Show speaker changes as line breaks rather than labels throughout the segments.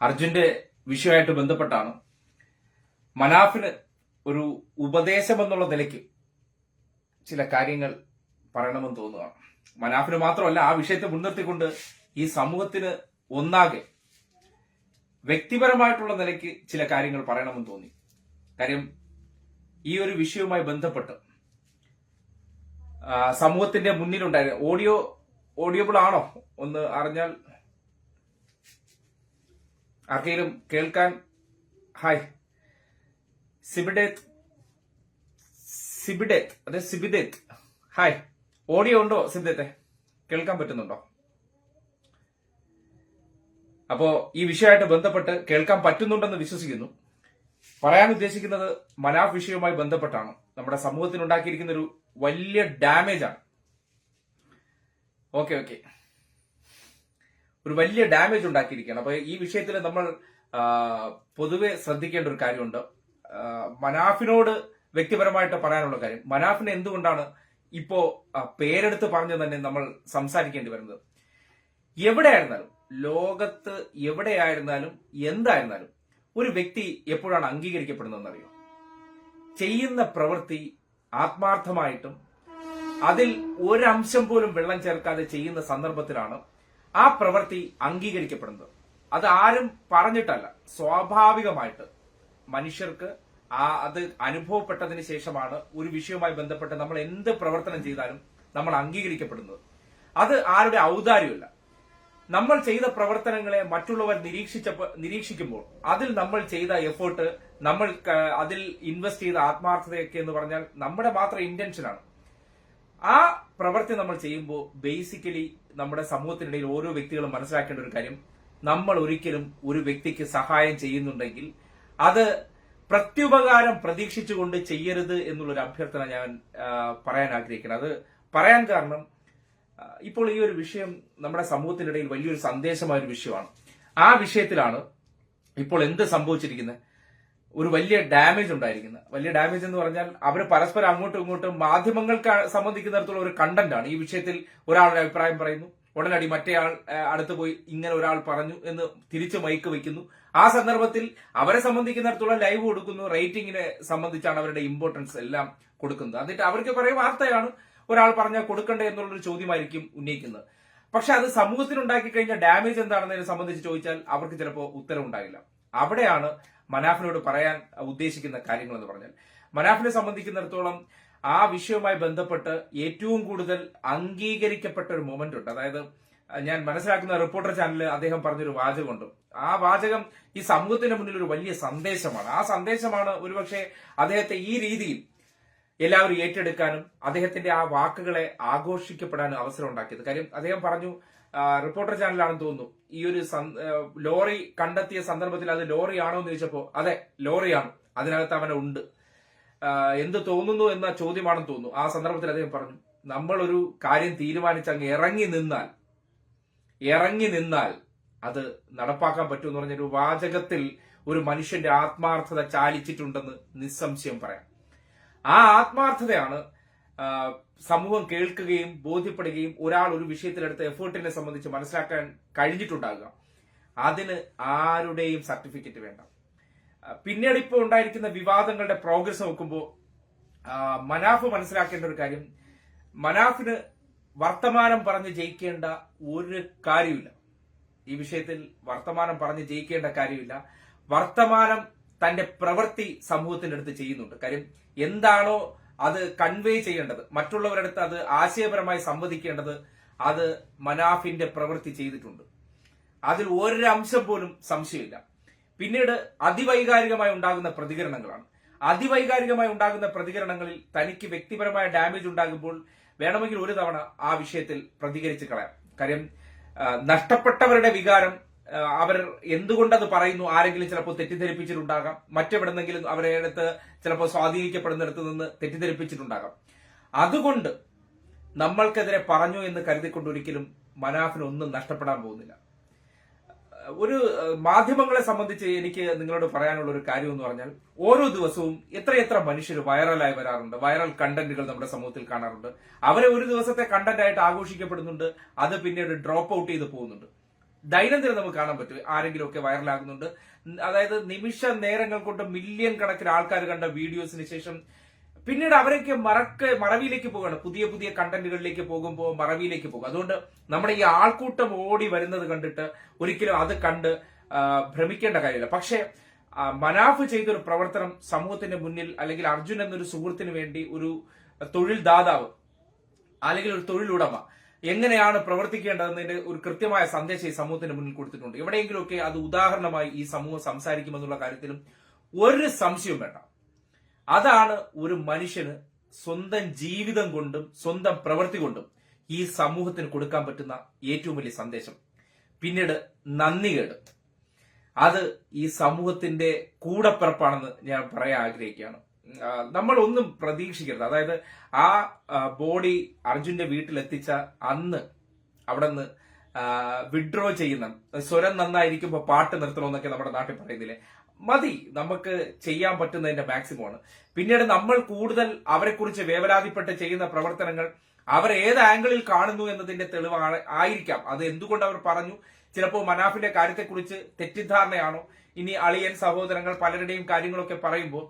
അർജുന്റെ വിഷയമായിട്ട് ബന്ധപ്പെട്ടാണ്. മനാഫിന് ഒരു ഉപദേശം എന്നുള്ള നിലയ്ക്ക് ചില കാര്യങ്ങൾ പറയണമെന്ന് തോന്നുകയാണ്. മനാഫിന് മാത്രമല്ല ആ വിഷയത്തെ മുൻനിർത്തിക്കൊണ്ട് ഈ സമൂഹത്തിന് ഒന്നാകെ വ്യക്തിപരമായിട്ടുള്ള നിലയ്ക്ക് ചില കാര്യങ്ങൾ പറയണമെന്ന് തോന്നി. കാര്യം ഈ ഒരു വിഷയവുമായി ബന്ധപ്പെട്ട് സമൂഹത്തിന്റെ മുന്നിലുണ്ടായിരുന്നു ഓഡിയോ ഓഡിയോബിൾ ആണോ ഒന്ന് അറിഞ്ഞാൽ ആർക്കെങ്കിലും കേൾക്കാൻ ഹായ്. സിബിഡേത്ത് സിബിഡേത്ത് അതെ സിബിദേത്ത് ഹായ്. ഓഡിയോ ഉണ്ടോ സിബിദേത്തെ കേൾക്കാൻ പറ്റുന്നുണ്ടോ? അപ്പോ ഈ വിഷയമായിട്ട് ബന്ധപ്പെട്ട് കേൾക്കാൻ പറ്റുന്നുണ്ടെന്ന് വിശ്വസിക്കുന്നു. പറയാൻ ഉദ്ദേശിക്കുന്നത് മനാഫ് വിഷയവുമായി ബന്ധപ്പെട്ടാണ്. നമ്മുടെ സമൂഹത്തിന് ഉണ്ടാക്കിയിരിക്കുന്ന ഒരു വലിയ ഡാമേജാണ്. Okay okay. ഒരു വലിയ ഡാമേജ് ഉണ്ടാക്കിയിരിക്കുകയാണ്. അപ്പൊ ഈ വിഷയത്തിൽ നമ്മൾ പൊതുവെ ശ്രദ്ധിക്കേണ്ട ഒരു കാര്യമുണ്ട്. മനാഫിനോട് വ്യക്തിപരമായിട്ട് പറയാനുള്ള കാര്യം. മനാഫിനെ എന്തുകൊണ്ടാണ് ഇപ്പോ പേരെടുത്ത് പറഞ്ഞു തന്നെ നമ്മൾ സംസാരിക്കേണ്ടി വരുന്നത്? എവിടെയായിരുന്നാലും ലോകത്ത് എവിടെയായിരുന്നാലും എന്തായിരുന്നാലും ഒരു വ്യക്തി എപ്പോഴാണ് അംഗീകരിക്കപ്പെടുന്നതെന്ന് അറിയോ ചെയ്യുന്ന പ്രവൃത്തി ആത്മാർത്ഥമായിട്ടും അതിൽ ഒരംശം പോലും വെള്ളം ചേർക്കാതെ ചെയ്യുന്ന സന്ദർഭത്തിലാണ് ആ പ്രവൃത്തി അംഗീകരിക്കപ്പെടുന്നത്. അത് ആരും പറഞ്ഞിട്ടല്ല. സ്വാഭാവികമായിട്ട് മനുഷ്യർക്ക് ആ അത് അനുഭവപ്പെട്ടതിന് ശേഷമാണ് ഒരു വിഷയവുമായി ബന്ധപ്പെട്ട് നമ്മൾ എന്ത് പ്രവർത്തനം ചെയ്താലും നമ്മൾ അംഗീകരിക്കപ്പെടുന്നത്. അത് ആരുടെ ഔദാര്യമല്ല നമ്മൾ ചെയ്ത പ്രവർത്തനങ്ങളെ മറ്റുള്ളവർ നിരീക്ഷിച്ച നിരീക്ഷിക്കുമ്പോൾ അതിൽ നമ്മൾ ചെയ്ത എഫേർട്ട് നമ്മൾ അതിൽ ഇൻവെസ്റ്റ് ചെയ്ത ആത്മാർത്ഥതയൊക്കെ എന്ന് പറഞ്ഞാൽ നമ്മുടെ മാത്രം ഇന്റൻഷനാണ് ആ പ്രവൃത്തി നമ്മൾ ചെയ്യുമ്പോൾ ബേസിക്കലി നമ്മുടെ സമൂഹത്തിനിടയിൽ ഓരോ വ്യക്തികളും മനസ്സിലാക്കേണ്ട ഒരു കാര്യം. നമ്മൾ ഒരിക്കലും ഒരു വ്യക്തിക്ക് സഹായം ചെയ്യുന്നുണ്ടെങ്കിൽ അത് പ്രത്യുപകാരം പ്രതീക്ഷിച്ചുകൊണ്ട് ചെയ്യരുത് എന്നുള്ളൊരു അഭ്യർത്ഥന ഞാൻ പറയാൻ ആഗ്രഹിക്കുന്നത് അത് പറയാൻ കാരണം ഇപ്പോൾ ഈ ഒരു വിഷയം നമ്മുടെ സമൂഹത്തിനിടയിൽ വലിയൊരു സന്ദേശമായ ഒരു വിഷയമാണ്. ആ വിഷയത്തിലാണ് ഇപ്പോൾ എന്ത് സംഭവിച്ചിരിക്കുന്നത്? ഒരു വലിയ ഡാമേജ് ഉണ്ടായിരിക്കുന്നത്. വലിയ ഡാമേജ് എന്ന് പറഞ്ഞാൽ അവർ പരസ്പരം അങ്ങോട്ടും ഇങ്ങോട്ടും മാധ്യമങ്ങൾക്ക് സംബന്ധിക്കുന്നിടത്തോളം ഒരു കണ്ടന്റാണ് ഈ വിഷയത്തിൽ ഒരാളുടെ അഭിപ്രായം പറയുന്നു. ഉടനടി മറ്റേയാൾ അടുത്ത് പോയി ഇങ്ങനെ ഒരാൾ പറഞ്ഞു എന്ന് തിരിച്ച് മൈക്ക് വെക്കുന്നു. ആ സന്ദർഭത്തിൽ അവരെ സംബന്ധിക്കുന്നിടത്തോളം ലൈവ് കൊടുക്കുന്നു. റേറ്റിംഗിനെ സംബന്ധിച്ചാണ് അവരുടെ ഇമ്പോർട്ടൻസ് എല്ലാം കൊടുക്കുന്നത്. എന്നിട്ട് അവർക്ക് കുറെ വാർത്തയാണ് ഒരാൾ പറഞ്ഞാൽ കൊടുക്കണ്ടേ എന്നുള്ളൊരു ചോദ്യമായിരിക്കും ഉന്നയിക്കുന്നത്. പക്ഷെ അത് സമൂഹത്തിനുണ്ടാക്കി കഴിഞ്ഞ ഡാമേജ് എന്താണെന്നതിനെ സംബന്ധിച്ച് ചോദിച്ചാൽ അവർക്ക് ചിലപ്പോൾ ഉത്തരവുണ്ടാകില്ല. അവിടെയാണ് മനാഫിനോട് പറയാൻ ഉദ്ദേശിക്കുന്ന കാര്യങ്ങൾ എന്ന് പറഞ്ഞാൽ മനാഫിനെ സംബന്ധിക്കുന്നിടത്തോളം ആ വിഷയവുമായി ബന്ധപ്പെട്ട് ഏറ്റവും കൂടുതൽ അംഗീകരിക്കപ്പെട്ട ഒരു മൊമെന്റ് ഉണ്ട്. അതായത് ഞാൻ മനസ്സിലാക്കുന്ന റിപ്പോർട്ടർ ചാനലിൽ അദ്ദേഹം പറഞ്ഞൊരു വാചകമുണ്ട്. ആ വാചകം ഈ സമൂഹത്തിന് മുന്നിൽ ഒരു വലിയ സന്ദേശമാണ്. ആ സന്ദേശമാണ് ഒരുപക്ഷെ അദ്ദേഹത്തെ ഈ രീതിയിൽ എല്ലാവരും ഏറ്റെടുക്കാനും അദ്ദേഹത്തിന്റെ ആ വാക്കുകളെ ആഘോഷിക്കപ്പെടാനും അവസരം ഉണ്ടാക്കിയത്. കാര്യം അദ്ദേഹം പറഞ്ഞു റിപ്പോർട്ടർ ചാനലാണെന്ന് തോന്നുന്നു. ഈ ഒരു ലോറി കണ്ടെത്തിയ സന്ദർഭത്തിൽ അത് ലോറിയാണോ എന്ന് ചോദിച്ചപ്പോ അതെ ലോറിയാണ്. അതിനകത്ത് അവനെ ഉണ്ട്. എന്ത് തോന്നുന്നു എന്ന ചോദ്യമാണെന്ന് തോന്നുന്നു. ആ സന്ദർഭത്തിൽ അദ്ദേഹം പറഞ്ഞു നമ്മൾ ഒരു കാര്യം തീരുമാനിച്ച് അങ്ങ് ഇറങ്ങി നിന്നാൽ ഇറങ്ങി നിന്നാൽ അത് നടപ്പാക്കാൻ പറ്റുമെന്ന് പറഞ്ഞൊരു വാചകത്തിൽ ഒരു മനുഷ്യന്റെ ആത്മാർത്ഥത ചാലിച്ചിട്ടുണ്ടെന്ന് നിസ്സംശയം പറയാം. ആ ആത്മാർത്ഥതയാണ് സമൂഹം കേൾക്കുകയും ബോധ്യപ്പെടുകയും ഒരാൾ ഒരു വിഷയത്തിലെടുത്ത എഫേർട്ടിനെ സംബന്ധിച്ച് മനസ്സിലാക്കാൻ കഴിഞ്ഞിട്ടുണ്ടാകുക. അതിന് ആരുടെയും സർട്ടിഫിക്കറ്റ് വേണ്ട. പിന്നീട് ഇപ്പോൾ ഉണ്ടായിരിക്കുന്ന വിവാദങ്ങളുടെ പ്രോഗ്രസ് നോക്കുമ്പോൾ മനാഫ് മനസ്സിലാക്കേണ്ട ഒരു കാര്യം മനാഫിന് വർത്തമാനം പറഞ്ഞ് ജയിക്കേണ്ട ഒരു കാര്യമില്ല ഈ വിഷയത്തിൽ വർത്തമാനം പറഞ്ഞ് ജയിക്കേണ്ട കാര്യമില്ല. വർത്തമാനം തന്റെ പ്രവൃത്തി സമൂഹത്തിന്റെ അടുത്ത് ചെയ്യുന്നുണ്ട്. കാര്യം എന്താണോ അത് കൺവേ ചെയ്യേണ്ടത്. മറ്റുള്ളവരടുത്ത് അത് ആശയപരമായി സംവദിക്കേണ്ടത് അത് മനാഫിന്റെ പ്രവൃത്തി ചെയ്തിട്ടുണ്ട്. അതിൽ ഒരംശം പോലും സംശയമില്ല. പിന്നീട് അതിവൈകാരികമായി ഉണ്ടാകുന്ന പ്രതികരണങ്ങളാണ്. അതിവൈകാരികമായി ഉണ്ടാകുന്ന പ്രതികരണങ്ങളിൽ തനിക്ക് വ്യക്തിപരമായ ഡാമേജ് ഉണ്ടാകുമ്പോൾ വേണമെങ്കിൽ ഒരു തവണ ആ വിഷയത്തിൽ പ്രതികരിച്ച് കളയാം. കാര്യം നഷ്ടപ്പെട്ടവരുടെ വികാരം അവർ എന്തുകൊണ്ടത് പറയുന്നു? ആരെങ്കിലും ചിലപ്പോൾ തെറ്റിദ്ധരിപ്പിച്ചിട്ടുണ്ടാകാം. മറ്റെവിടെന്നെങ്കിലും അവരെ അടുത്ത് ചിലപ്പോൾ സ്വാധീനിക്കപ്പെടുന്നിടത്ത് നിന്ന് തെറ്റിദ്ധരിപ്പിച്ചിട്ടുണ്ടാകാം. അതുകൊണ്ട് നമ്മൾക്കെതിരെ പറഞ്ഞു എന്ന് കരുതിക്കൊണ്ടൊരിക്കലും മനാഫിന് ഒന്നും നഷ്ടപ്പെടാൻ പോകുന്നില്ല. ഒരു മാധ്യമങ്ങളെ സംബന്ധിച്ച് എനിക്ക് നിങ്ങളോട് പറയാനുള്ള ഒരു കാര്യം എന്ന് പറഞ്ഞാൽ ഓരോ ദിവസവും എത്രയെത്ര മനുഷ്യർ വൈറലായി വരാറുണ്ട്. വൈറൽ കണ്ടന്റുകൾ നമ്മുടെ സമൂഹത്തിൽ കാണാറുണ്ട്. അവരെ ഒരു ദിവസത്തെ കണ്ടന്റ് ആയിട്ട് ആഘോഷിക്കപ്പെടുന്നുണ്ട്. അത് പിന്നീട് ഡ്രോപ്പ് ഔട്ട് ചെയ്ത് പോകുന്നുണ്ട്. ദൈനംദിനം നമുക്ക് കാണാൻ പറ്റും. ആരെങ്കിലുമൊക്കെ വൈറലാകുന്നുണ്ട്. അതായത് നിമിഷ നേരങ്ങൾ കൊണ്ട് മില്യൺ കണക്കിന് ആൾക്കാർ കണ്ട വീഡിയോസിന് ശേഷം പിന്നീട് അവരൊക്കെ മറക്ക് മറവിയിലേക്ക് പോവുകയാണ്. പുതിയ പുതിയ കണ്ടന്റുകളിലേക്ക് പോകുമ്പോൾ മറവിയിലേക്ക് പോകും. അതുകൊണ്ട് നമ്മുടെ ഈ ആൾക്കൂട്ടം ഓടി വരുന്നത് കണ്ടിട്ട് ഒരിക്കലും അത് കണ്ട് ഭ്രമിക്കേണ്ട കാര്യമില്ല. പക്ഷേ മനാഫ് ചെയ്തൊരു പ്രവർത്തനം സമൂഹത്തിന്റെ മുന്നിൽ അല്ലെങ്കിൽ അർജുൻ എന്നൊരു സുഹൃത്തിന് വേണ്ടി ഒരു തൊഴിൽ ദാതാവ് അല്ലെങ്കിൽ ഒരു തൊഴിലുടമ എങ്ങനെയാണ് പ്രവർത്തിക്കേണ്ടതെന്നതിന്റെ ഒരു കൃത്യമായ സന്ദേശം ഈ സമൂഹത്തിന് മുന്നിൽ കൊടുത്തിട്ടുണ്ട്. എവിടെയെങ്കിലുമൊക്കെ അത് ഉദാഹരണമായി ഈ സമൂഹം സംസാരിക്കുമെന്നുള്ള കാര്യത്തിലും ഒരു സംശയവും വേണ്ട. അതാണ് ഒരു മനുഷ്യന് സ്വന്തം ജീവിതം കൊണ്ടും സ്വന്തം പ്രവൃത്തി കൊണ്ടും ഈ സമൂഹത്തിന് കൊടുക്കാൻ പറ്റുന്ന ഏറ്റവും വലിയ സന്ദേശം. പിന്നീട് നന്ദി കേട് അത് ഈ സമൂഹത്തിന്റെ കൂടപ്പിറപ്പാണെന്ന് ഞാൻ പറയാൻ ആഗ്രഹിക്കുകയാണ്. നമ്മൾ ഒന്നും പ്രതീക്ഷിക്കരുത്. അതായത് ആ ബോഡി അർജുന്റെ വീട്ടിലെത്തിച്ച അന്ന് അവിടെ നിന്ന് വിഡ്രോ ചെയ്യുന്ന സ്വരം നന്നായിരിക്കുമ്പോൾ പാട്ട് നിർത്തണമെന്നൊക്കെ നമ്മുടെ നാട്ടിൽ പറയുന്നില്ലേ? മതി നമുക്ക് ചെയ്യാൻ പറ്റുന്നതിന്റെ മാക്സിമം ആണ്. പിന്നീട് നമ്മൾ കൂടുതൽ അവരെക്കുറിച്ച് വേവലാതിപ്പെട്ട് ചെയ്യുന്ന പ്രവർത്തനങ്ങൾ അവർ ഏത് ആംഗിളിൽ കാണുന്നു എന്നതിന്റെ തെളിവാണ് ആയിരിക്കാം. അത് എന്തുകൊണ്ട് അവർ പറഞ്ഞു? ചിലപ്പോൾ മനാഫിന്റെ കാര്യത്തെക്കുറിച്ച് തെറ്റിദ്ധാരണയാണോ? ഇനി അളിയൻ സഹോദരങ്ങൾ പലരുടെയും കാര്യങ്ങളൊക്കെ പറയുമ്പോൾ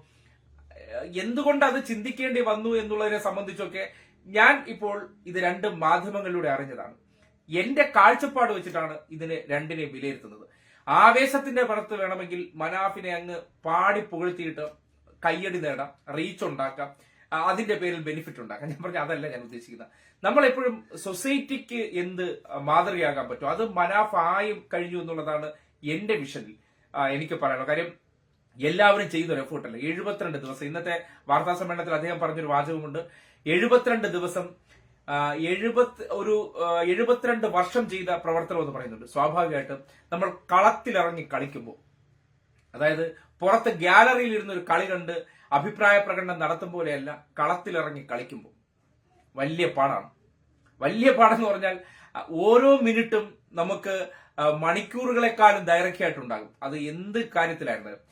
എന്തുകൊണ്ട് അത് ചിന്തിക്കേണ്ടി വന്നു എന്നുള്ളതിനെ സംബന്ധിച്ചൊക്കെ ഞാൻ ഇപ്പോൾ ഇത് രണ്ട് മാധ്യമങ്ങളിലൂടെ അറിഞ്ഞതാണ്. എന്റെ കാഴ്ചപ്പാട് വെച്ചിട്ടാണ് ഇതിനെ രണ്ടിനെ വിലയിരുത്തുന്നത്. ആവേശത്തിന്റെ പുറത്ത് വേണമെങ്കിൽ മനാഫിനെ അങ്ങ് പാടി പുകഴ്ത്തിയിട്ട് കയ്യടി നേടാം റീച്ച് ഉണ്ടാക്കാം അതിന്റെ പേരിൽ ബെനിഫിറ്റ് ഉണ്ടാക്കാം. ഞാൻ പറഞ്ഞ അതല്ല ഞാൻ ഉദ്ദേശിക്കുന്നത്. നമ്മൾ എപ്പോഴും സൊസൈറ്റിക്ക് എന്ത് മാതൃകയാകാൻ പറ്റും? അത് മനാഫ് കഴിഞ്ഞു എന്നുള്ളതാണ് എന്റെ വിഷനിൽ എനിക്ക് പറയാനുള്ളത്. കാര്യം എല്ലാവരും ചെയ്തൊരു എഫേർട്ട് അല്ല? എഴുപത്തിരണ്ട് ദിവസം. ഇന്നത്തെ വാർത്താ സമ്മേളനത്തിൽ അദ്ദേഹം പറഞ്ഞൊരു വാചകമുണ്ട്. എഴുപത്തിരണ്ട് ദിവസം എഴുപത്തി ഒരു എഴുപത്തിരണ്ട് വർഷം ചെയ്ത പ്രവർത്തനം എന്ന് പറയുന്നുണ്ട്. സ്വാഭാവികമായിട്ടും നമ്മൾ കളത്തിലിറങ്ങി കളിക്കുമ്പോൾ അതായത് പുറത്ത് ഗ്യാലറിയിൽ ഇരുന്ന് ഒരു കളി കണ്ട് അഭിപ്രായ പ്രകടനം നടത്തും പോലെയല്ല കളത്തിലിറങ്ങി കളിക്കുമ്പോൾ. വലിയ പാടാണ്. വലിയ പാടെന്ന് പറഞ്ഞാൽ ഓരോ മിനിറ്റും നമുക്ക് മണിക്കൂറുകളെക്കാളും ദൈർഘ്യമായിട്ടുണ്ടാകും അത് എന്ത് കാര്യത്തിലായിരുന്നാലും.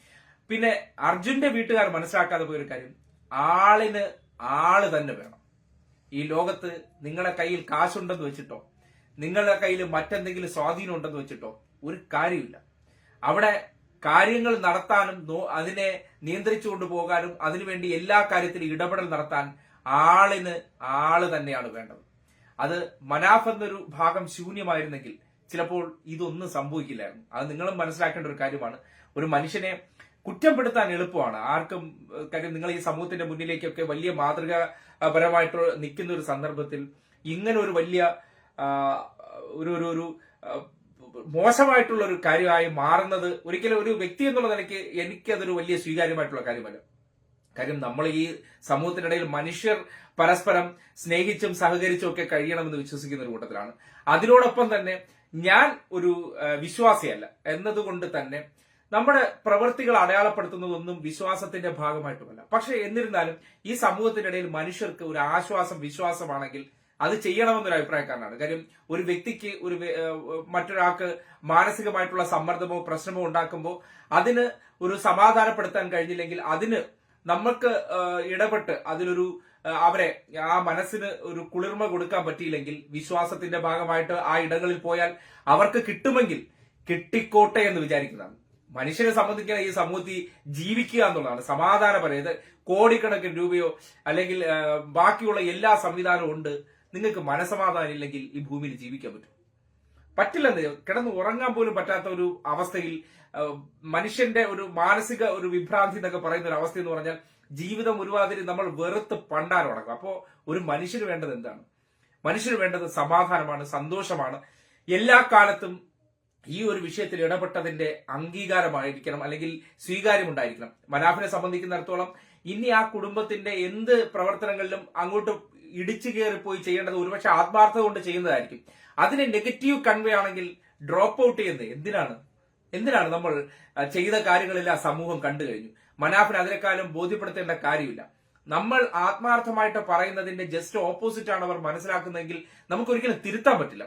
പിന്നെ അർജുന്റെ വീട്ടുകാർ മനസ്സിലാക്കാതെ പോയൊരു കാര്യം. ആളിന് ആൾ തന്നെ വേണം. ഈ ലോകത്ത് നിങ്ങളെ കയ്യിൽ കാശുണ്ടെന്ന് വെച്ചിട്ടോ നിങ്ങളുടെ കയ്യിൽ മറ്റെന്തെങ്കിലും സ്വാധീനം ഉണ്ടെന്ന് വെച്ചിട്ടോ ഒരു കാര്യമില്ല. അവിടെ കാര്യങ്ങൾ നടത്താനും അതിനെ നിയന്ത്രിച്ചു കൊണ്ടുപോകാനും അതിനുവേണ്ടി എല്ലാ കാര്യത്തിലും ഇടപെടൽ നടത്താൻ ആളിന് ആൾ തന്നെയാണ് വേണ്ടത്. അത് മനാഫ് എന്നൊരു ഭാഗം ശൂന്യമായിരുന്നെങ്കിൽ ചിലപ്പോൾ ഇതൊന്നും സംഭവിക്കില്ലായിരുന്നു. അത് നിങ്ങളും മനസ്സിലാക്കേണ്ട ഒരു കാര്യമാണ്. ഒരു മനുഷ്യനെ കുറ്റപ്പെടുത്താൻ എളുപ്പമാണ്. ആർക്കും കാര്യം നിങ്ങൾ ഈ സമൂഹത്തിന്റെ മുന്നിലേക്കൊക്കെ വലിയ മാതൃകാപരമായിട്ട് നിൽക്കുന്ന ഒരു സന്ദർഭത്തിൽ ഇങ്ങനെ ഒരു വലിയ ഒരു ഒരു ഒരു മോശമായിട്ടുള്ള ഒരു കാര്യമായി മാറുന്നത് ഒരിക്കലും ഒരു വ്യക്തി എന്നുള്ള നിലയ്ക്ക് എനിക്കതൊരു വലിയ സ്വീകാര്യമായിട്ടുള്ള കാര്യമല്ല. കാര്യം നമ്മൾ ഈ സമൂഹത്തിനിടയിൽ മനുഷ്യർ പരസ്പരം സ്നേഹിച്ചും സഹകരിച്ചും ഒക്കെ കഴിയണമെന്ന് വിശ്വസിക്കുന്ന ഒരു കൂട്ടത്തിലാണ്. അതിനോടൊപ്പം തന്നെ ഞാൻ ഒരു വിശ്വാസിയല്ല. എന്നതുകൊണ്ട് തന്നെ നമ്മുടെ പ്രവൃത്തികൾ അടയാളപ്പെടുത്തുന്നതൊന്നും വിശ്വാസത്തിന്റെ ഭാഗമായിട്ടുമല്ല. പക്ഷെ എന്നിരുന്നാലും ഈ സമൂഹത്തിനിടയിൽ മനുഷ്യർക്ക് ഒരു ആശ്വാസം വിശ്വാസമാണെങ്കിൽ അത് ചെയ്യണമെന്നൊരു അഭിപ്രായക്കാരനാണ്. കാര്യം ഒരു വ്യക്തിക്ക് ഒരു മറ്റൊരാൾക്ക് മാനസികമായിട്ടുള്ള സമ്മർദ്ദമോ പ്രശ്നമോ ഉണ്ടാക്കുമ്പോൾ അതിന് ഒരു സമാധാനപ്പെടുത്താൻ കഴിഞ്ഞില്ലെങ്കിൽ അതിന് നമ്മൾക്ക് ഇടപെട്ട് അതിലൊരു അവരെ ആ മനസ്സിന് ഒരു കുളിർമ കൊടുക്കാൻ പറ്റിയില്ലെങ്കിൽ വിശ്വാസത്തിന്റെ ഭാഗമായിട്ട് ആ ഇടങ്ങളിൽ പോയാൽ അവർക്ക് കിട്ടുമെങ്കിൽ കിട്ടിക്കോട്ടെ എന്ന് വിചാരിക്കുന്നതാണ്. മനുഷ്യനെ സംബന്ധിക്കുന്ന ഈ സമൂഹത്തിൽ ജീവിക്കുക എന്നുള്ളതാണ്. സമാധാനപരം ഇത് കോടിക്കണക്കിന് രൂപയോ അല്ലെങ്കിൽ ബാക്കിയുള്ള എല്ലാ സംവിധാനവും ഉണ്ട്. നിങ്ങൾക്ക് മനസമാധാനം ഇല്ലെങ്കിൽ ഈ ഭൂമിയിൽ ജീവിക്കാൻ പറ്റും. പറ്റില്ലെന്ന് കിടന്ന് ഉറങ്ങാൻ പോലും പറ്റാത്ത ഒരു അവസ്ഥയിൽ മനുഷ്യന്റെ ഒരു മാനസിക ഒരു വിഭ്രാന്തി എന്നൊക്കെ പറയുന്ന ഒരു അവസ്ഥ എന്ന് പറഞ്ഞാൽ ജീവിതം ഒരുമാതിരി നമ്മൾ വെറുത്ത് പണ്ടാൻ തുടങ്ങും അപ്പോ ഒരു മനുഷ്യന് വേണ്ടത് എന്താണ്? മനുഷ്യന് വേണ്ടത് സമാധാനമാണ് സന്തോഷമാണ്. എല്ലാ കാലത്തും ഈ ഒരു വിഷയത്തിൽ ഇടപെട്ടതിന്റെ അംഗീകാരമായിരിക്കണം അല്ലെങ്കിൽ സ്വീകാര്യമുണ്ടായിരിക്കണം. മനാഫിനെ സംബന്ധിക്കുന്നിടത്തോളം ഇനി ആ കുടുംബത്തിന്റെ എന്ത് പ്രവർത്തനങ്ങളിലും അങ്ങോട്ട് ഇടിച്ചു കയറിപ്പോയി പോയി ചെയ്യേണ്ടത് ഒരുപക്ഷെ ആത്മാർത്ഥത കൊണ്ട് ചെയ്യുന്നതായിരിക്കും. അതിന് നെഗറ്റീവ് കൺവേ ആണെങ്കിൽ ഡ്രോപ്പ് ഔട്ട് ചെയ്യുന്നത് എന്തിനാണ്? എന്തിനാണ് നമ്മൾ ചെയ്ത കാര്യങ്ങളെല്ലാം സമൂഹം കണ്ടു കഴിഞ്ഞു? മനാഫിന് അതിനെക്കാലം ബോധ്യപ്പെടുത്തേണ്ട കാര്യമില്ല. നമ്മൾ ആത്മാർത്ഥമായിട്ട് പറയുന്നതിന്റെ ജസ്റ്റ് ഓപ്പോസിറ്റ് ആണ് അവർ മനസ്സിലാക്കുന്നതെങ്കിൽ നമുക്കൊരിക്കലും തിരുത്താൻ പറ്റില്ല.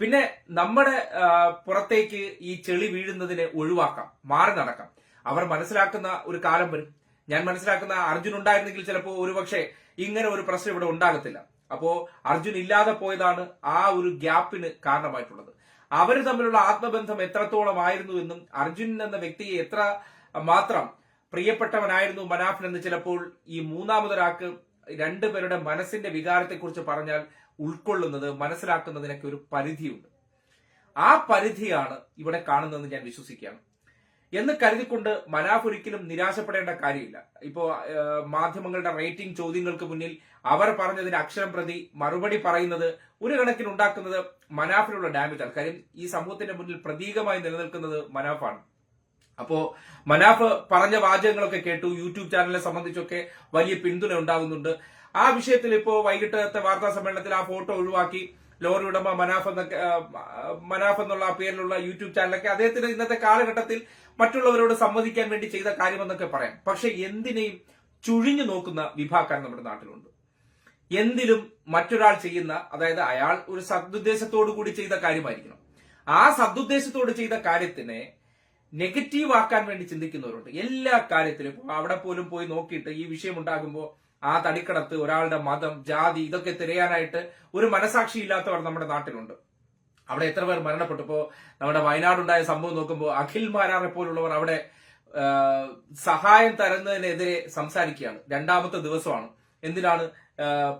പിന്നെ നമ്മുടെ പുറത്തേക്ക് ഈ ചെളി വീഴുന്നതിനെ ഒഴിവാക്കാം മാറി നടക്കാം. അവർ മനസ്സിലാക്കുന്ന ഒരു കാലം വരും. ഞാൻ മനസ്സിലാക്കുന്ന അർജുൻ ഉണ്ടായിരുന്നെങ്കിൽ ചിലപ്പോൾ ഒരുപക്ഷെ ഇങ്ങനെ ഒരു പ്രശ്നം ഇവിടെ ഉണ്ടാകത്തില്ല. അപ്പോ അർജുൻ ഇല്ലാതെ പോയതാണ് ആ ഒരു ഗ്യാപ്പിന് കാരണമായിട്ടുള്ളത്. അവർ തമ്മിലുള്ള ആത്മബന്ധം എത്രത്തോളം ആയിരുന്നു എന്നും അർജുൻ എന്ന വ്യക്തിയെ എത്ര മാത്രം പ്രിയപ്പെട്ടവനായിരുന്നു മനാഫൻ എന്ന് ചിലപ്പോൾ ഈ മൂന്നാമതൊരാൾക്ക് രണ്ടുപേരുടെ മനസ്സിന്റെ വികാരത്തെക്കുറിച്ച് പറഞ്ഞാൽ ഉൾക്കൊള്ളുന്നത് മനസ്സിലാക്കുന്നതിനൊക്കെ ഒരു പരിധിയുണ്ട്. ആ പരിധിയാണ് ഇവിടെ കാണുന്നതെന്ന് ഞാൻ വിശ്വസിക്കുകയാണ്. എന്ന് കരുതിക്കൊണ്ട് മനാഫ് ഒരിക്കലും നിരാശപ്പെടേണ്ട കാര്യമില്ല. ഇപ്പോ മാധ്യമങ്ങളുടെ റേറ്റിംഗ് ചോദ്യങ്ങൾക്ക് മുന്നിൽ അവർ പറഞ്ഞതിന് അക്ഷരം പ്രതി മറുപടി പറയുന്നത് ഒരു കണക്കിന് ഉണ്ടാക്കുന്നത് മനാഫിനുള്ള ആണ്. കാര്യം ഈ സമൂഹത്തിന്റെ മുന്നിൽ പ്രതീകമായി നിലനിൽക്കുന്നത് മനാഫാണ്. അപ്പോ മനാഫ് പറഞ്ഞ വാചകങ്ങളൊക്കെ കേട്ടു യൂട്യൂബ് ചാനലിനെ സംബന്ധിച്ചൊക്കെ വലിയ പിന്തുണ ഉണ്ടാകുന്നുണ്ട് ആ വിഷയത്തിൽ ഇപ്പോ വൈകിട്ടത്തെ വാർത്താ സമ്മേളനത്തിൽ ആ ഫോട്ടോ ഒഴിവാക്കി ലോറി ഉടമ മനാഫ് എന്നൊക്കെ മനാഫ് എന്നുള്ള പേരിലുള്ള യൂട്യൂബ് ചാനലൊക്കെ അദ്ദേഹത്തിന് ഇന്നത്തെ കാലഘട്ടത്തിൽ മറ്റുള്ളവരോട് സംവദിക്കാൻ വേണ്ടി ചെയ്ത കാര്യമെന്നൊക്കെ പറയാം. പക്ഷെ എന്തിനേയും ചുഴിഞ്ഞു നോക്കുന്ന വിഭാഗക്കാർ നമ്മുടെ നാട്ടിലുണ്ട്. എന്തിലും മറ്റൊരാൾ ചെയ്യുന്ന അതായത് അയാൾ ഒരു സദുദ്ദേശത്തോടു കൂടി ചെയ്ത കാര്യമായിരിക്കണം. ആ സദുദ്ദേശത്തോട് ചെയ്ത കാര്യത്തിനെ നെഗറ്റീവ് ആക്കാൻ വേണ്ടി ചിന്തിക്കുന്നവരുണ്ട്. എല്ലാ കാര്യത്തിലും അവിടെ പോലും പോയി നോക്കിയിട്ട് ഈ വിഷയം ഉണ്ടാകുമ്പോൾ ആ തടിക്കടത്ത് ഒരാളുടെ മതം ജാതി ഇതൊക്കെ തിരയാനായിട്ട് ഒരു മനസാക്ഷി ഇല്ലാത്തവർ നമ്മുടെ നാട്ടിലുണ്ട്. അവിടെ എത്ര പേർ മരണപ്പെട്ടു? ഇപ്പോ നമ്മുടെ വയനാടുണ്ടായ സംഭവം നോക്കുമ്പോൾ അഖിൽ മാരാറെ പോലുള്ളവർ അവിടെ സഹായം തരുന്നതിനെതിരെ സംസാരിക്കുകയാണ്. രണ്ടാമത്തെ ദിവസമാണ്. എന്തിനാണ്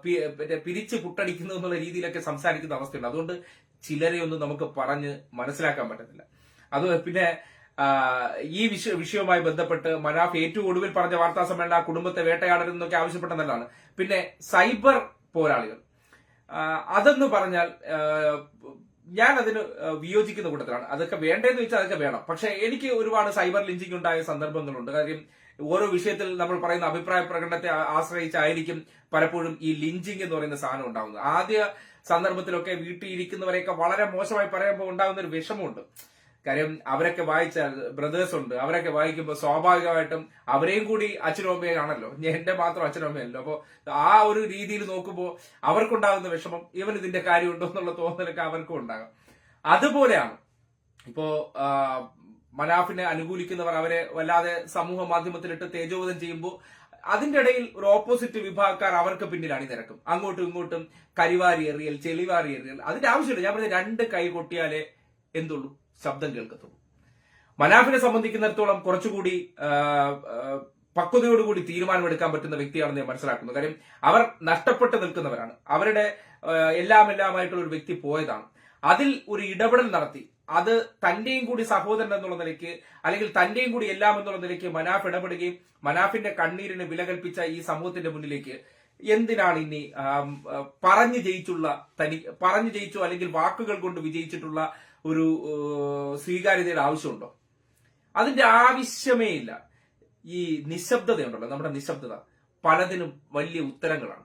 പിരിച്ചു പി- പിരിച്ച് പുട്ടടിക്കുന്നത് എന്നുള്ള രീതിയിലൊക്കെ സംസാരിക്കുന്ന അവസ്ഥയുണ്ട്. അതുകൊണ്ട് ചിലരെയൊന്നും നമുക്ക് പറഞ്ഞ് മനസ്സിലാക്കാൻ പറ്റത്തില്ല. അത് പിന്നെ ഈ വിഷയ വിഷയവുമായി ബന്ധപ്പെട്ട് മനാഫ് ഏറ്റവും ഒടുവിൽ പറഞ്ഞ വാർത്താ സമ്മേളനം ആ കുടുംബത്തെ വേട്ടയാടരുതെന്നൊക്കെ ആവശ്യപ്പെട്ടതല്ലാണ് പിന്നെ സൈബർ പോരാളികൾ. അതെന്ന് പറഞ്ഞാൽ ഞാൻ അതിന് വിയോജിക്കുന്ന കൂട്ടത്തിലാണ്. അതൊക്കെ വേണ്ടതെന്ന് വെച്ചാൽ അതൊക്കെ വേണം. പക്ഷെ എനിക്ക് ഒരുപാട് സൈബർ ലിഞ്ചിങ് ഉണ്ടായ സന്ദർഭങ്ങളുണ്ട്. കാര്യം ഓരോ വിഷയത്തിൽ നമ്മൾ പറയുന്ന അഭിപ്രായ പ്രകടനത്തെ ആശ്രയിച്ചായിരിക്കും പലപ്പോഴും ഈ ലിഞ്ചിങ് എന്ന് പറയുന്ന സാധനം ഉണ്ടാകുന്നത് ആദ്യ സന്ദർഭത്തിലൊക്കെ വീട്ടിൽ ഇരിക്കുന്നവരെയൊക്കെ വളരെ മോശമായി പറയുമ്പോൾ ഉണ്ടാകുന്ന ഒരു വിഷമമുണ്ട്. കാര്യം അവരൊക്കെ വായിച്ച ബ്രദേഴ്സ് ഉണ്ട്. അവരൊക്കെ വായിക്കുമ്പോൾ സ്വാഭാവികമായിട്ടും അവരെയും കൂടി അച്ഛനും അമ്മയാണല്ലോ എന്റെ മാത്രം അച്ഛനും അമ്മയല്ലോ. അപ്പോ ആ ഒരു രീതിയിൽ നോക്കുമ്പോൾ അവർക്കുണ്ടാകുന്ന വിഷമം ഇവൻ ഇതിന്റെ കാര്യമുണ്ടോ എന്നുള്ള തോന്നലൊക്കെ അവർക്കും ഉണ്ടാകാം. അതുപോലെയാണ് ഇപ്പോ മനാഫിനെ അനുകൂലിക്കുന്നവർ അവരെ വല്ലാതെ സമൂഹ മാധ്യമത്തിലിട്ട് തേജോവധം ചെയ്യുമ്പോൾ അതിന്റെ ഇടയിൽ ഒരു ഓപ്പോസിറ്റ് വിഭാഗക്കാർ അവർക്ക് പിന്നിൽ അണിനിരക്കും. അങ്ങോട്ടും ഇങ്ങോട്ടും കരിവാരി എറിയൽ ചെളിവാരി എറിയൽ. അതിന്റെ ആവശ്യമില്ല. ഞാൻ പറഞ്ഞ രണ്ട് കൈ കൊട്ടിയാലേ എന്തുള്ളൂ? ശബ്ദം കേൾക്കത്തുള്ളൂ. മനാഫിനെ സംബന്ധിക്കുന്നിടത്തോളം കുറച്ചുകൂടി പക്വതയോടുകൂടി തീരുമാനമെടുക്കാൻ പറ്റുന്ന വ്യക്തിയാണെന്ന് ഞാൻ മനസ്സിലാക്കുന്നു. കാര്യം അവർ നഷ്ടപ്പെട്ട് നിൽക്കുന്നവരാണ്. അവരുടെ എല്ലാം എല്ലാമായിട്ടുള്ള ഒരു വ്യക്തി പോയതാണ്. അതിൽ ഒരു ഇടപെടൽ നടത്തി. അത് തന്റെയും കൂടി സഹോദരൻ എന്നുള്ള നിലയ്ക്ക് അല്ലെങ്കിൽ തന്റെയും കൂടി എല്ലാം എന്നുള്ള നിലയ്ക്ക് മനാഫ് ഇടപെടുകയും മനാഫിന്റെ കണ്ണീരിന് വില കൽപ്പിച്ച ഈ സമൂഹത്തിന്റെ മുന്നിലേക്ക് എന്തിനാണ് ഇനി പറഞ്ഞു ജയിച്ചുള്ള തനി പറഞ്ഞു ജയിച്ചോ അല്ലെങ്കിൽ വാക്കുകൾ കൊണ്ട് വിജയിച്ചിട്ടുള്ള ഒരു സ്വീകാര്യതയുടെ ആവശ്യമുണ്ടോ? അതിന്റെ ആവശ്യമേ ഇല്ല. ഈ നിശബ്ദതയുണ്ടല്ലോ നമ്മുടെ നിശബ്ദത പലതിനും വലിയ ഉത്തരങ്ങളാണ്.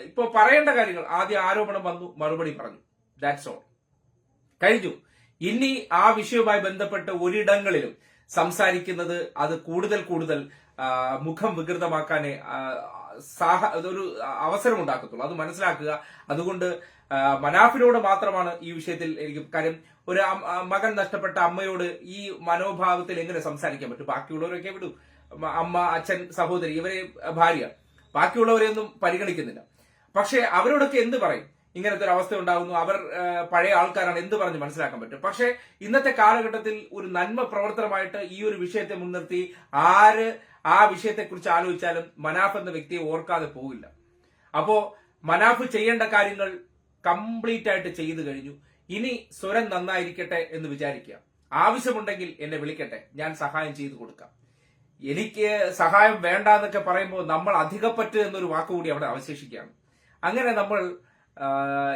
ഇപ്പോൾ പറയേണ്ട കാര്യങ്ങൾ ആദ്യ ആരോപണം വന്നു മറുപടി പറഞ്ഞു. ദാറ്റ്സ് ഓൾ കഴിഞ്ഞു. ഇനി ആ വിഷയവുമായി ബന്ധപ്പെട്ട് ഒരിടങ്ങളിലും സംസാരിക്കുന്നത് അത് കൂടുതൽ കൂടുതൽ മുഖം വികൃതമാക്കാനേ സാഹ അതൊരു അവസരം ഉണ്ടാക്കത്തുള്ളൂ അത് മനസ്സിലാക്കുക. അതുകൊണ്ട് മനാഫിനോട് മാത്രമാണ് ഈ വിഷയത്തിൽ എനിക്ക് കാര്യം ഒരു മകൻ നഷ്ടപ്പെട്ട അമ്മയോട് ഈ മനോഭാവത്തിൽ എങ്ങനെ സംസാരിക്കാൻ പറ്റും? ബാക്കിയുള്ളവരൊക്കെ വിടും. അമ്മ അച്ഛൻ സഹോദരി ഇവരെ ഭാര്യ. ബാക്കിയുള്ളവരെയൊന്നും പരിഗണിക്കുന്നില്ല. പക്ഷെ അവരോടൊക്കെ എന്ത് പറയും? ഇങ്ങനത്തെ ഒരു അവസ്ഥ ഉണ്ടാകുന്നു അവർ പഴയ ആൾക്കാരാണ് എന്ത് പറഞ്ഞ് മനസ്സിലാക്കാൻ പറ്റും? പക്ഷേ ഇന്നത്തെ കാലഘട്ടത്തിൽ ഒരു നന്മ പ്രവർത്തനമായിട്ട് ഈ ഒരു വിഷയത്തെ മുൻനിർത്തി ആര് ആ വിഷയത്തെക്കുറിച്ച് ആലോചിച്ചാലും മനാഫ് എന്ന വ്യക്തിയെ ഓർക്കാതെ പോകില്ല അപ്പോ മനാഫ് ചെയ്യേണ്ട കാര്യങ്ങൾ കംപ്ലീറ്റ് ആയിട്ട് ചെയ്തു കഴിഞ്ഞു. ഇനി സ്വരം നന്നായിരിക്കട്ടെ എന്ന് വിചാരിക്കുക. ആവശ്യമുണ്ടെങ്കിൽ എന്നെ വിളിക്കട്ടെ. ഞാൻ സഹായം ചെയ്തു കൊടുക്കാം. എനിക്ക് സഹായം വേണ്ട എന്നൊക്കെ പറയുമ്പോൾ നമ്മൾ അധികപ്പറ്റ് എന്നൊരു വാക്കുകൂടി അവിടെ അവശേഷിക്കുകയാണ്. അങ്ങനെ നമ്മൾ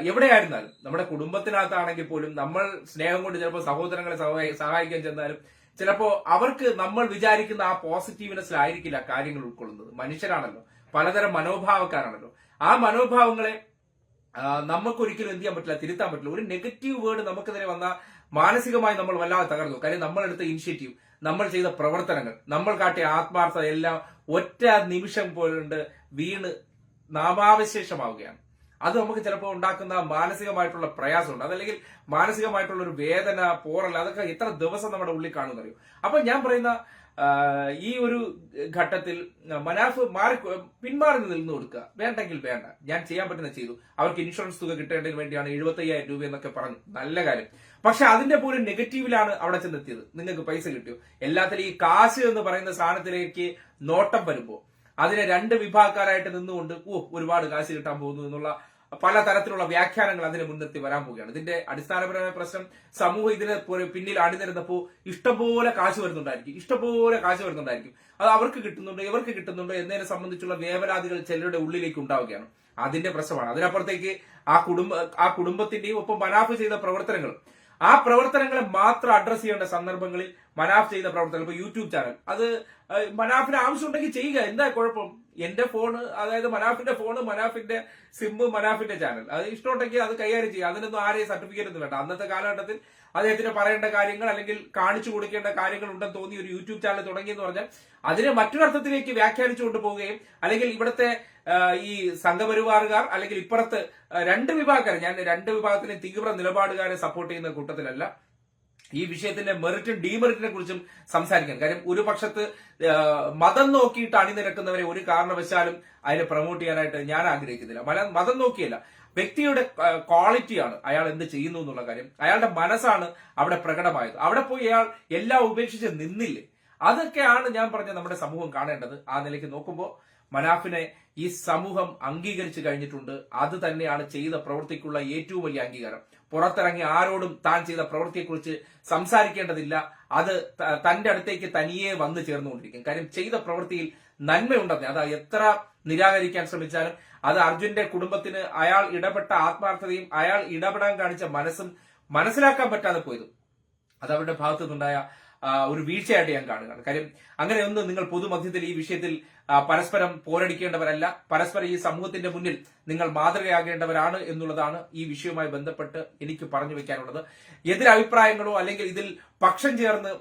എവിടെയായിരുന്നാലും നമ്മുടെ കുടുംബത്തിനകത്താണെങ്കിൽ പോലും നമ്മൾ സ്നേഹം കൊണ്ട് ചിലപ്പോൾ സഹോദരങ്ങളെ സഹായിക്കാൻ ചെന്നാലും ചിലപ്പോ അവർക്ക് നമ്മൾ വിചാരിക്കുന്ന ആ പോസിറ്റീവ്നെസ്സിലായിരിക്കില്ല കാര്യങ്ങൾ ഉൾക്കൊള്ളുന്നത്. മനുഷ്യരാണല്ലോ. പലതരം മനോഭാവക്കാരാണല്ലോ. ആ മനോഭാവങ്ങളെ നമുക്കൊരിക്കലും എന്ത് ചെയ്യാൻ പറ്റില്ല തിരുത്താൻ പറ്റില്ല. ഒരു നെഗറ്റീവ് വേർഡ് നമുക്കെതിരെ വന്ന മാനസികമായി നമ്മൾ വല്ലാതെ തകർന്നു കാര്യം നമ്മളെടുത്ത ഇനിഷ്യേറ്റീവ് നമ്മൾ ചെയ്ത പ്രവർത്തനങ്ങൾ നമ്മൾ കാട്ടിയ ആത്മാർത്ഥത എല്ലാം ഒറ്റ നിമിഷം പോലുണ്ട് വീണ് നാമാവശേഷമാവുകയാണ്. അത് നമുക്ക് ചിലപ്പോൾ ഉണ്ടാക്കുന്ന മാനസികമായിട്ടുള്ള പ്രയാസമുണ്ട്. അതല്ലെങ്കിൽ മാനസികമായിട്ടുള്ള ഒരു വേദന പോറൽ അതൊക്കെ എത്ര ദിവസം നമ്മുടെ ഉള്ളിൽ കാണുന്നറിയും. അപ്പൊ ഞാൻ പറയുന്ന ഈ ഒരു ഘട്ടത്തിൽ മനാഫ് മാറി പിന്മാറി നിന്ന് കൊടുക്കുക. വേണ്ടെങ്കിൽ വേണ്ട. ഞാൻ ചെയ്യാൻ പറ്റുന്ന ചെയ്തു. അവർക്ക് ഇൻഷുറൻസ് തുക കിട്ടേണ്ടതിന് വേണ്ടിയാണ് എഴുപത്തി അയ്യായിരം രൂപ എന്നൊക്കെ പറഞ്ഞു. നല്ല കാര്യം. പക്ഷെ അതിന്റെ പോലും നെഗറ്റീവിലാണ് അവിടെ ചെന്നെത്തിയത്. നിങ്ങൾക്ക് പൈസ കിട്ടിയോ? എല്ലാത്തിലും ഈ കാശ് എന്ന് പറയുന്ന സാധനത്തിലേക്ക് നോട്ടം വരുമ്പോൾ അതിനെ രണ്ട് വിഭാഗക്കാരായിട്ട് നിന്നുകൊണ്ട് ഓ ഒരുപാട് കാശ് കിട്ടാൻ പോകുന്നു എന്നുള്ള പല തരത്തിലുള്ള വ്യാഖ്യാനങ്ങൾ അതിനെ മുൻനിർത്തി വരാൻ പോവുകയാണ്. ഇതിന്റെ അടിസ്ഥാനപരമായ പ്രശ്നം സമൂഹം ഇതിന് പിന്നിൽ അണിനിരുന്നപ്പോൾ ഇഷ്ടംപോലെ കാശ് വരുന്നുണ്ടായിരിക്കും. ഇഷ്ടംപോലെ കാശ് വരുന്നുണ്ടായിരിക്കും. അത് അവർക്ക് കിട്ടുന്നുണ്ടോ ഇവർക്ക് കിട്ടുന്നുണ്ടോ എന്നതിനെ സംബന്ധിച്ചുള്ള വേവലാതികൾ ചിലരുടെ ഉള്ളിലേക്ക് ഉണ്ടാവുകയാണ്. അതിന്റെ പ്രശ്നമാണ്. അതിനപ്പുറത്തേക്ക് ആ കുടുംബ ആ കുടുംബത്തിന്റെയും ഒപ്പം മനാഫ് ചെയ്ത പ്രവർത്തനങ്ങൾ ആ പ്രവർത്തനങ്ങളെ മാത്രം അഡ്രസ് ചെയ്യേണ്ട സന്ദർഭങ്ങളിൽ മനാഫ് ചെയ്ത പ്രവർത്തനങ്ങൾ ഇപ്പൊ യൂട്യൂബ് ചാനൽ അത് മനാഫിന് ആവശ്യമുണ്ടെങ്കിൽ ചെയ്യുക. എന്താ കുഴപ്പം? എന്റെ ഫോണ് അതായത് മനാഫിന്റെ ഫോണ് മനാഫിന്റെ സിമ്മ് മനാഫിന്റെ ചാനൽ അത് ഇഷ്ടമുണ്ടെങ്കിൽ അത് കൈകാര്യം ചെയ്യുക. അതിനൊന്നും ആരെയും സർട്ടിഫിക്കറ്റ് ഒന്നും വേണ്ട അന്നത്തെ കാലഘട്ടത്തിൽ അദ്ദേഹത്തിന് പറയേണ്ട കാര്യങ്ങൾ അല്ലെങ്കിൽ കാണിച്ചു കൊടുക്കേണ്ട കാര്യങ്ങൾ ഉണ്ടെന്ന് തോന്നി ഒരു യൂട്യൂബ് ചാനൽ തുടങ്ങിയെന്ന് പറഞ്ഞാൽ അതിനെ മറ്റൊരർത്ഥത്തിലേക്ക് വ്യാഖ്യാനിച്ചുകൊണ്ട് പോവുകയും അല്ലെങ്കിൽ ഇവിടുത്തെ ഈ സംഘപരിവാറുകാർ അല്ലെങ്കിൽ ഇപ്പുറത്ത് രണ്ട് വിഭാഗക്കാർ ഞാൻ രണ്ട് വിഭാഗത്തിന് തീവ്ര നിലപാടുകാരെ സപ്പോർട്ട് ചെയ്യുന്ന കൂട്ടത്തിലല്ല. ഈ വിഷയത്തിന്റെ മെറിറ്റും ഡീമെറിറ്റിനെ കുറിച്ചും സംസാരിക്കാം. കാര്യം ഒരു പക്ഷത്ത് മതം നോക്കിയിട്ട് അണിനിരക്കുന്നവരെ ഒരു കാരണവശാലും അതിനെ പ്രൊമോട്ട് ചെയ്യാനായിട്ട് ഞാൻ ആഗ്രഹിക്കുന്നില്ല. മല- മതം നോക്കിയല്ല. വ്യക്തിയുടെ ക്വാളിറ്റിയാണ് അയാൾ എന്ത് ചെയ്യുന്നു എന്നുള്ള കാര്യം. അയാളുടെ മനസ്സാണ് അവിടെ പ്രകടമായത്. അവിടെ പോയി അയാൾ എല്ലാം ഉപേക്ഷിച്ച് നിന്നില്ലേ? അതൊക്കെയാണ് ഞാൻ പറഞ്ഞ നമ്മുടെ സമൂഹം കാണേണ്ടത് ആ നിലയ്ക്ക് നോക്കുമ്പോൾ മനാഫിനെ ഈ സമൂഹം അംഗീകരിച്ചു കഴിഞ്ഞിട്ടുണ്ട്. അത് തന്നെയാണ് ചെയ്ത പ്രവൃത്തിക്കുള്ള ഏറ്റവും വലിയ അംഗീകാരം. പുറത്തിറങ്ങി ആരോടും താൻ ചെയ്ത പ്രവൃത്തിയെക്കുറിച്ച് സംസാരിക്കേണ്ടതില്ല. അത് തന്റെ അടുത്തേക്ക് തനിയെ വന്നു ചേർന്നുകൊണ്ടിരിക്കും. കാര്യം ചെയ്ത പ്രവൃത്തിയിൽ നന്മയുണ്ടെന്ന്. അത് എത്ര നിരാകരിക്കാൻ ശ്രമിച്ചാലും അത് അർജുന്റെ കുടുംബത്തിന് അയാൾ ഇടപെട്ട ആത്മാർത്ഥതയും അയാൾ ഇടപെടാൻ കാണിച്ച മനസ്സും മനസ്സിലാക്കാൻ പറ്റാതെ പോയതും. അത് അവരുടെ ഭാഗത്തു നിന്നുണ്ടായ ഒരു വീഴ്ചയായിട്ട് ഞാൻ കാണുകയാണ്. കാര്യം അങ്ങനെയൊന്നും നിങ്ങൾ പൊതുമധ്യത്തിൽ ഈ വിഷയത്തിൽ പരസ്പരം പോരടിക്കേണ്ടവരല്ല. പരസ്പരം ഈ സമൂഹത്തിന്റെ മുന്നിൽ നിങ്ങൾ മാതൃകയാകേണ്ടവരാണ് എന്നുള്ളതാണ് ഈ വിഷയവുമായി ബന്ധപ്പെട്ട് എനിക്ക് പറഞ്ഞു വെക്കാനുള്ളത്. എതിരഭിപ്രായങ്ങളോ അല്ലെങ്കിൽ ഇതിൽ പക്ഷം ചേർന്ന്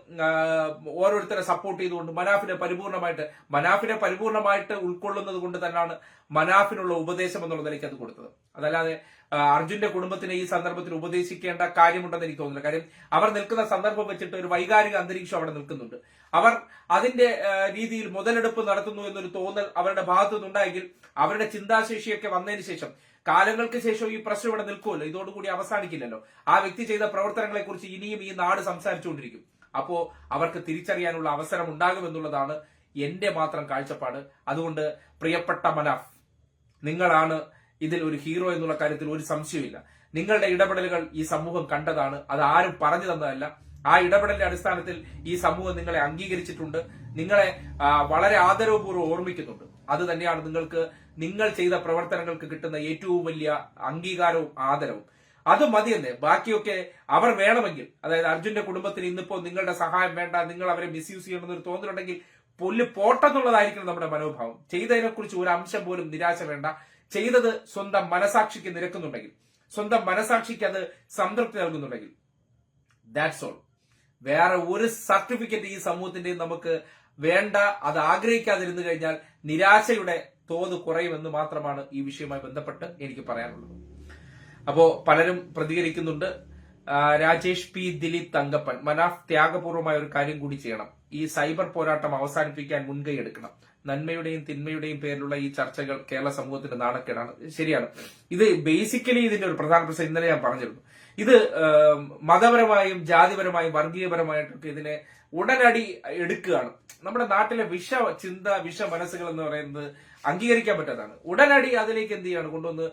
ഓരോരുത്തരെ സപ്പോർട്ട് ചെയ്തുകൊണ്ട് മനാഫിനെ പരിപൂർണമായിട്ട് മനാഫിനെ പരിപൂർണമായിട്ട് ഉൾക്കൊള്ളുന്നത് കൊണ്ട് തന്നെയാണ് മനാഫിനുള്ള ഉപദേശം എന്നുള്ള നിലയ്ക്ക് അത് കൊടുത്തത്. അതല്ലാതെ അർജുന്റെ കുടുംബത്തിനെ ഈ സന്ദർഭത്തിൽ ഉപദേശിക്കേണ്ട കാര്യമുണ്ടെന്ന് എനിക്ക് തോന്നുന്നില്ല. കാര്യം അവർ നിൽക്കുന്ന സന്ദർഭം വെച്ചിട്ട് ഒരു വൈകാരിക അന്തരീക്ഷം അവിടെ നിൽക്കുന്നുണ്ട്. അവർ അതിന്റെ രീതിയിൽ മുതലെടുപ്പ് നടത്തുന്നു എന്നൊരു തോന്നൽ അവരുടെ ഭാഗത്തു നിന്നുണ്ടായെങ്കിൽ അവരുടെ ചിന്താശേഷിയൊക്കെ വന്നതിന് ശേഷം കാലങ്ങൾക്ക് ശേഷം ഈ പ്രശ്നം ഇവിടെ നിൽക്കുമല്ലോ. ഇതോടുകൂടി അവസാനിക്കില്ലല്ലോ. ആ വ്യക്തി ചെയ്ത പ്രവർത്തനങ്ങളെ കുറിച്ച് ഇനിയും ഈ നാട് സംസാരിച്ചുകൊണ്ടിരിക്കും. അപ്പോ അവർക്ക് തിരിച്ചറിയാനുള്ള അവസരം ഉണ്ടാകുമെന്നുള്ളതാണ് എന്റെ മാത്രം കാഴ്ചപ്പാട്. അതുകൊണ്ട് പ്രിയപ്പെട്ട മനാഫ് നിങ്ങളാണ് ഇതിൽ ഒരു ഹീറോ എന്നുള്ള കാര്യത്തിൽ ഒരു സംശയമില്ല നിങ്ങളുടെ ഇടപെടലുകൾ ഈ സമൂഹം കണ്ടതാണ്. അത് ആരും പറഞ്ഞു തന്നതല്ല. ആ ഇടപെടലിന്റെ അടിസ്ഥാനത്തിൽ ഈ സമൂഹം നിങ്ങളെ അംഗീകരിച്ചിട്ടുണ്ട്. നിങ്ങളെ വളരെ ആദരവപൂർവം ഓർമ്മിക്കുന്നുണ്ട്. അത് തന്നെയാണ് നിങ്ങൾക്ക് നിങ്ങൾ ചെയ്ത പ്രവർത്തനങ്ങൾക്ക് കിട്ടുന്ന ഏറ്റവും വലിയ അംഗീകാരവും ആദരവും. അത് മതിയെന്ന് ബാക്കിയൊക്കെ അവർ വേണമെങ്കിൽ അതായത് അർജുന്റെ കുടുംബത്തിന് ഇന്നിപ്പോ നിങ്ങളുടെ സഹായം വേണ്ട നിങ്ങൾ അവരെ മിസ്യൂസ് ചെയ്യണമെന്നൊരു തോന്നലുണ്ടെങ്കിൽ പുല്ല് പോട്ടെന്നുള്ളതായിരിക്കണം നമ്മുടെ മനോഭാവം. ചെയ്തതിനെക്കുറിച്ച് ഒരു അംശം പോലും നിരാശ വേണ്ട. ചെയ്തത് സ്വന്തം മനസാക്ഷിക്ക് നിരക്കുന്നുണ്ടെങ്കിൽ സ്വന്തം മനസാക്ഷിക്ക് അത് സംതൃപ്തി നൽകുന്നുണ്ടെങ്കിൽ ദാറ്റ്സ് ഓൾ വേറെ ഒരു സർട്ടിഫിക്കറ്റ് ഈ സമൂഹത്തിന്റെ നമുക്ക് വേണ്ട അത് ആഗ്രഹിക്കാതിരുന്നു കഴിഞ്ഞാൽ നിരാശയുടെ തോത് കുറയുമെന്ന് മാത്രമാണ് ഈ വിഷയവുമായി ബന്ധപ്പെട്ട് എനിക്ക് പറയാനുള്ളത്. അപ്പോ പലരും പ്രതികരിക്കുന്നുണ്ട്. രാജേഷ് പി. ദിലീപ് തങ്കപ്പൻ മനാഫ് ത്യാഗപൂർവമായ ഒരു കാര്യം കൂടി ചെയ്യണം. ഈ സൈബർ പോരാട്ടം അവസാനിപ്പിക്കാൻ മുൻകൈ എടുക്കണം. നന്മയുടെയും തിന്മയുടെയും പേരിലുള്ള ഈ ചർച്ചകൾ കേരള സമൂഹത്തിന്റെ നാണക്കേടാണ്. ശരിയാണ്. ഇത് ബേസിക്കലി ഇതിന്റെ ഒരു പ്രധാന പ്രശ്നം ഇന്നലെ ഞാൻ പറഞ്ഞിരുന്നു. ഇത് മതപരമായും ജാതിപരമായും വർഗീയപരമായിട്ടൊക്കെ ഇതിനെ ഉടനടി എടുക്കുകയാണ്. നമ്മുടെ നാട്ടിലെ വിഷ ചിന്ത വിഷ മനസ്സുകൾ എന്ന് പറയുന്നത് അംഗീകരിക്കാൻ പറ്റാത്തതാണ്. ഉടനടി അതിലേക്ക് എന്ത് ചെയ്യാണ്? കൊണ്ടുവന്ന്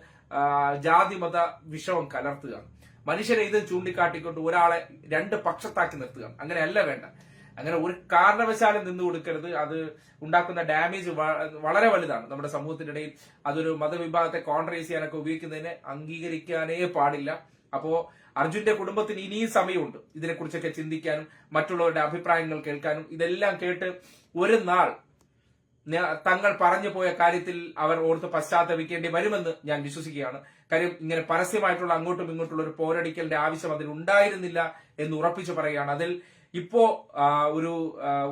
ജാതി മത വിഷവും കലർത്തുകയാണ്. മനുഷ്യരെ ഇത് ചൂണ്ടിക്കാട്ടിക്കൊണ്ട് ഒരാളെ രണ്ട് പക്ഷത്താക്കി നിർത്തുകയാണ്. അങ്ങനെയല്ല വേണ്ട. അങ്ങനെ ഒരു കാരണവശാലും നിന്ന് കൊടുക്കരുത്. അത് ഉണ്ടാക്കുന്ന ഡാമേജ് വളരെ വലുതാണ് നമ്മുടെ സമൂഹത്തിന്റെ ഇടയിൽ. അതൊരു മതവിഭാഗത്തെ കോൺട്രൈസ് ചെയ്യാനൊക്കെ ഉപയോഗിക്കുന്നതിനെ അംഗീകരിക്കാനേ പാടില്ല. അപ്പോ അർജുന്റെ കുടുംബത്തിന് ഇനിയും സമയമുണ്ട് ഇതിനെക്കുറിച്ചൊക്കെ ചിന്തിക്കാനും മറ്റുള്ളവരുടെ അഭിപ്രായങ്ങൾ കേൾക്കാനും. ഇതെല്ലാം കേട്ട് ഒരു നാൾ തങ്ങൾ പറഞ്ഞു പോയ കാര്യത്തിൽ അവർ ഓർത്ത് പശ്ചാത്തപിക്കേണ്ടി വരുമെന്ന് ഞാൻ വിശ്വസിക്കുകയാണ്. കാര്യം ഇങ്ങനെ പരസ്യമായിട്ടുള്ള അങ്ങോട്ടും ഇങ്ങോട്ടുള്ള ഒരു പോരടിക്കലിന്റെ ആവശ്യം അതിൽ ഉണ്ടായിരുന്നില്ല എന്ന് ഉറപ്പിച്ചു പറയുകയാണ്. അതിൽ ഇപ്പോ ഒരു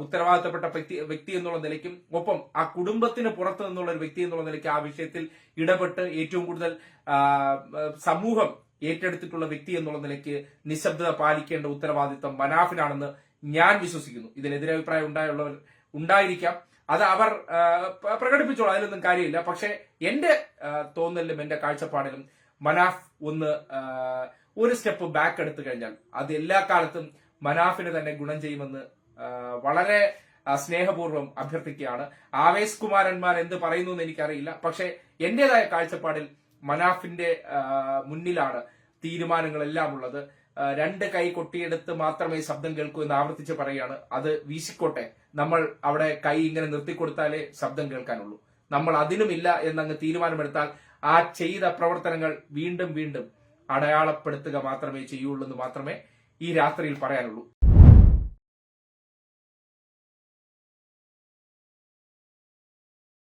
ഉത്തരവാദിത്തപ്പെട്ട വ്യക്തി വ്യക്തി എന്നുള്ള നിലയ്ക്കും ഒപ്പം ആ കുടുംബത്തിന് പുറത്തു നിന്നുള്ള ഒരു വ്യക്തി എന്നുള്ള നിലയ്ക്ക് ആ വിഷയത്തിൽ ഇടപെട്ട് ഏറ്റവും കൂടുതൽ സമൂഹം ഏറ്റെടുത്തിട്ടുള്ള വ്യക്തി എന്നുള്ള നിലയ്ക്ക് നിശബ്ദത പാലിക്കേണ്ട ഉത്തരവാദിത്തം മനാഫിനാണെന്ന് ഞാൻ വിശ്വസിക്കുന്നു. ഇതിനെതിരെ അഭിപ്രായം ഉണ്ടായുള്ളവർ ഉണ്ടായിരിക്കാം. അത് അവർ പ്രകടിപ്പിച്ചോളൂ അതിലൊന്നും കാര്യമില്ല. പക്ഷെ എന്റെ തോന്നലിലും എന്റെ കാഴ്ചപ്പാടിലും മനാഫ് ഒന്ന് ഒരു സ്റ്റെപ്പ് ബാക്ക് എടുത്തു കഴിഞ്ഞാൽ അത് എല്ലാ കാലത്തും മനാഫിന് തന്നെ ഗുണം ചെയ്യുമെന്ന് വളരെ സ്നേഹപൂർവം അഭ്യർത്ഥിക്കുകയാണ്. ആവേശ് കുമാരന്മാർ എന്ത് പറയുന്നു എന്ന് എനിക്കറിയില്ല. പക്ഷെ എന്റേതായ കാഴ്ചപ്പാടിൽ മനാഫിന്റെ മുന്നിലാണ് തീരുമാനങ്ങളെല്ലാം ഉള്ളത് രണ്ട് കൈ കൊട്ടിയെടുത്ത് മാത്രമേ ശബ്ദം കേൾക്കൂ എന്ന് ആവർത്തിച്ച് പറയുകയാണ്. അത് വീശിക്കോട്ടെ. നമ്മൾ അവിടെ കൈ ഇങ്ങനെ നിർത്തിക്കൊടുത്താലേ ശബ്ദം കേൾക്കാനുള്ളൂ. നമ്മൾ അതിനുമില്ല എന്നങ്ങ് തീരുമാനമെടുത്താൽ ആ ചെയ്ത പ്രവർത്തനങ്ങൾ വീണ്ടും വീണ്ടും അടയാളപ്പെടുത്തുക മാത്രമേ ചെയ്യുള്ളൂ എന്ന് മാത്രമേ ഈ രാത്രിയിൽ പറയാനുള്ളൂ.